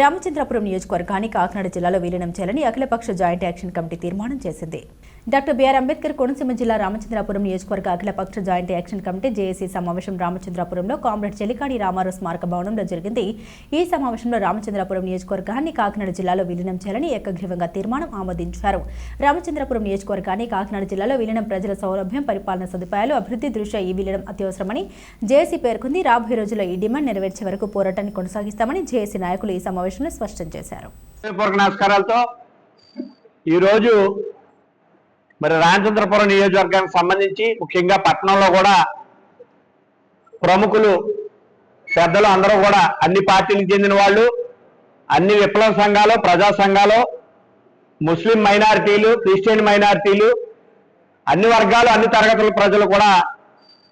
రామచంద్రపురం నియోజకవర్గాన్ని కాకినాడ జిల్లాలో విలీనం చేయాలని అఖిలపక్ష జాయింట్ యాక్షన్ కమిటీ తీర్మానం చేసింది. డాక్టర్ బిఆర్ అంబేద్కర్ కోనసీమ జిల్లా రామచంద్రపురం నియోజకవర్గ అఖిలపక్ష జాయింట్ యాక్షన్ కమిటీ జేఏసీ సమావేశం రామచంద్రాపురంలో కామ్రేడ్ చెలికాడి రామారావు స్మారక భవనంలో జరిగింది. ఈ సమావేశంలో రామచంద్రపురం నియోజకవర్గాన్ని కాకినాడ జిల్లాలో విలీనం చేయాలని ఏకగ్రీవంగా తీర్మానం ఆమోదించారు. రామచంద్రపురం నియోజకవర్గాన్ని కాకినాడ జిల్లాలో విలీనం ప్రజల సౌలభ్యం పరిపాలన సదుపాయాలు అభివృద్ధి దృష్ట్యా ఈ విలీనం అత్యవసరమని జేఏసీ పేర్కొంది. రాబోయే రోజుల్లో ఈ డిమాండ్ నెరవేర్చే వరకు పోరాటాన్ని కొనసాగిస్తామని జేఏసీ నాయకులు ఈ సమావేశంలో స్పష్టం చేశారు. నమస్కారాలతో ఈరోజు మరి రామచంద్రపురం నియోజకవర్గానికి సంబంధించి ముఖ్యంగా పట్టణంలో కూడా ప్రముఖులు పెద్దలు అందరూ కూడా అన్ని పార్టీలకు చెందిన వాళ్ళు అన్ని విప్లవ సంఘాలు ప్రజా సంఘాలు ముస్లిం మైనారిటీలు క్రిస్టియన్ మైనారిటీలు అన్ని వర్గాలు అన్ని తరగతుల ప్రజలు కూడా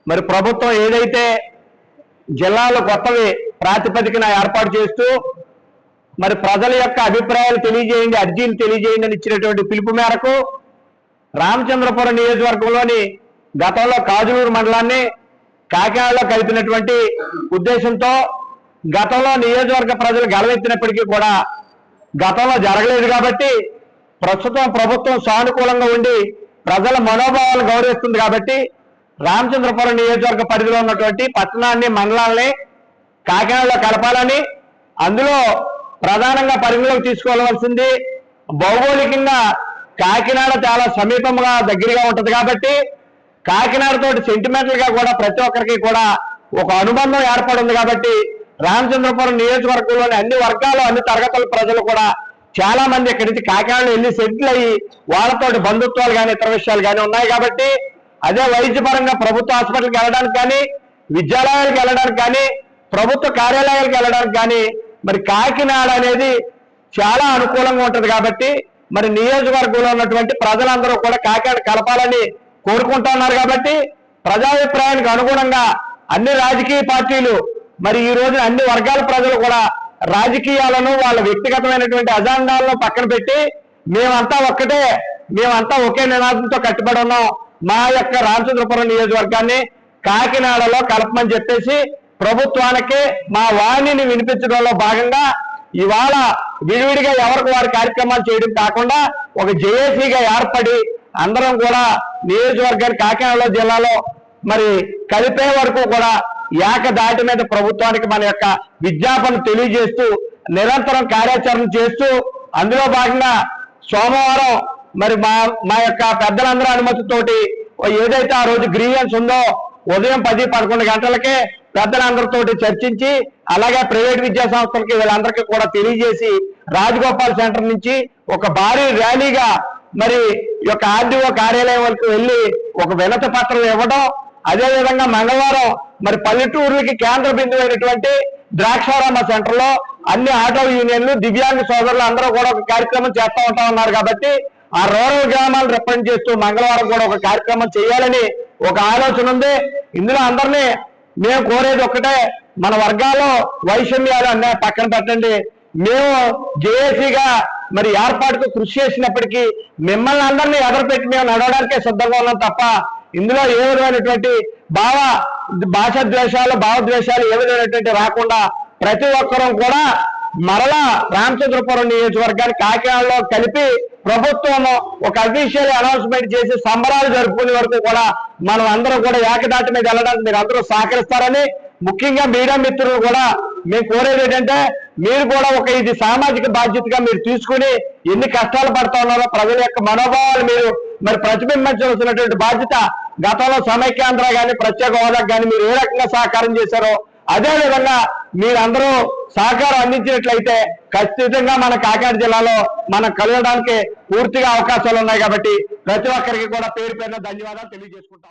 మరి ప్రభుత్వం ఏదైతే జిల్లాలో కొత్తవి ప్రాతిపదికన ఏర్పాటు చేస్తూ మరి ప్రజల యొక్క అభిప్రాయాలు తెలియజేయండి అర్జీలు తెలియజేయండి అని ఇచ్చినటువంటి పిలుపు మేరకు రామచంద్రపురం నియోజకవర్గంలోని గతంలో కాజులూరు మండలాన్ని కాకినాడలో కలిపినటువంటి ఉద్దేశంతో గతంలో నియోజకవర్గ ప్రజలు గలవెత్తినప్పటికీ కూడా గతంలో జరగలేదు కాబట్టి ప్రస్తుతం ప్రభుత్వం సానుకూలంగా ఉండి ప్రజల మనోభావాలను గౌరవిస్తుంది కాబట్టి రామచంద్రపురం నియోజకవర్గ పరిధిలో ఉన్నటువంటి పట్టణాన్ని మండలాల్ని కాకినాడలో కలపాలని అందులో ప్రధానంగా పరిగణలోకి తీసుకోవాల్సింది భౌగోళికంగా కాకినాడ చాలా సమీపంగా దగ్గరగా ఉంటది కాబట్టి కాకినాడతో సెంటిమెంటల్గా కూడా ప్రతి ఒక్కరికి కూడా ఒక అనుబంధం ఏర్పడింది కాబట్టి రామచంద్రపురం నియోజకవర్గంలోని అన్ని వర్గాలు అన్ని తరగతుల ప్రజలు కూడా చాలా మంది ఇక్కడి నుంచి కాకినాడలో వెళ్ళి సెటిల్ అయ్యి వాళ్ళతోటి బంధుత్వాలు కానీ ఇతర విషయాలు కానీ ఉన్నాయి కాబట్టి అదే వైద్యపరంగా ప్రభుత్వ హాస్పిటల్కి వెళ్ళడానికి కానీ విద్యాలయాలకు వెళ్ళడానికి కానీ ప్రభుత్వ కార్యాలయాలకు వెళ్ళడానికి కానీ మరి కాకినాడ అనేది చాలా అనుకూలంగా ఉంటది కాబట్టి మరి నియోజకవర్గంలో ఉన్నటువంటి ప్రజలందరూ కూడా కాకినాడ కలపాలని కోరుకుంటున్నారు కాబట్టి ప్రజాభిప్రాయానికి అనుగుణంగా అన్ని రాజకీయ పార్టీలు మరి ఈ రోజున అన్ని వర్గాల ప్రజలు కూడా రాజకీయాలను వాళ్ళ వ్యక్తిగతమైనటువంటి అజెండాలను పక్కన పెట్టి మేమంతా ఒక్కటే మేమంతా ఒకే నినాదంతో కట్టుబడి ఉన్నాం. మా యొక్క రామచంద్రపురం నియోజకవర్గాన్ని కాకినాడలో కలపమని చెప్పేసి ప్రభుత్వానికి మా వాణిని వినిపించడంలో భాగంగా ఇవాళ విడివిడిగా ఎవరికి వారి కార్యక్రమాలు చేయడం కాకుండా ఒక జేఏసీగా ఏర్పడి అందరం కూడా నియోజకవర్గాన్ని కాకినాడలో జిల్లాలో మరి కలిపే వరకు కూడా ఏకదాటి మీద ప్రభుత్వానికి మన యొక్క విజ్ఞాపన తెలియజేస్తూ నిరంతరం కార్యాచరణ చేస్తూ అందులో భాగంగా సోమవారం మరి మా మా యొక్క పెద్దలందరూ అనుమతితోటి ఏదైతే ఆ రోజు గ్రీవెన్స్ ఉందో ఉదయం పది పదకొండు గంటలకే పెద్దలందరితో చర్చించి అలాగే ప్రైవేట్ విద్యా సంస్థలకి వీళ్ళందరికీ కూడా తెలియజేసి రాజగోపాల్ సెంటర్ నుంచి ఒక భారీ ర్యాలీగా మరి ఈ యొక్క ఆర్డీఓ కార్యాలయం వరకు వెళ్ళి ఒక వినతి పత్రం ఇవ్వడం అదేవిధంగా మంగళవారం మరి పల్లెటూరులకి కేంద్ర బిందువు అయినటువంటి ద్రాక్షారామ సెంటర్లో అన్ని ఆటో యూనియన్లు దివ్యాంగ సోదరులు అందరూ కూడా ఒక కార్యక్రమం చేస్తూ ఉంటా ఉన్నారు కాబట్టి ఆ రూరల్ గ్రామాలు రిప్రజెంట్ చేస్తూ మంగళవారం కూడా ఒక కార్యక్రమం చేయాలని ఒక ఆలోచన ఉంది. ఇందులో అందరినీ మేము కోరేది ఒక్కటే మన వర్గాల్లో వైషమ్యాలు అన్నీ పక్కన పెట్టండి. మేము జేఏసీగా మరి ఏర్పాటుకు కృషి చేసినప్పటికీ మిమ్మల్ని అందరినీ ఎదరపెట్టి మేము నడవడానికే సిద్ధంగా ఉన్నాం తప్ప ఇందులో ఏ విధమైనటువంటి భావ భాషా ద్వేషాలు భావద్వేషాలు ఏ విధమైనటువంటి రాకుండా ప్రతి ఒక్కరూ కూడా మరలా రామచంద్రపురం నియోజకవర్గాన్ని కాకినాడలో కలిపి ప్రభుత్వం ఒక అఫీషియల్ అనౌన్స్మెంట్ చేసి సంబరాలు జరుపుకునే వరకు కూడా మనం అందరం కూడా ఏకదాటి మీద వెళ్ళడానికి మీరు అందరూ సహకరిస్తారని ముఖ్యంగా మీడియా మిత్రులు కూడా మేము కోరేది ఏంటంటే మీరు కూడా ఒక ఇది సామాజిక బాధ్యతగా మీరు తీసుకుని ఎన్ని కష్టాలు పడతా ఉన్నారో ప్రజల యొక్క మనోభావాలు మీరు మరి ప్రతిబింబించవలసినటువంటి బాధ్యత గతంలో సమైక్యాంధ్ర కానీ ప్రత్యేక హోదాకు కానీ మీరు ఏ రకంగా సహకారం చేశారో అదేవిధంగా మీరందరూ సహకారం అందించినట్లయితే ఖచ్చితంగా మన కాకినాడ జిల్లాలో మనం కలగడానికి పూర్తిగా అవకాశాలు ఉన్నాయి కాబట్టి ప్రతి ఒక్కరికి కూడా పేరు పేరున ధన్యవాదాలు తెలియజేసుకుంటా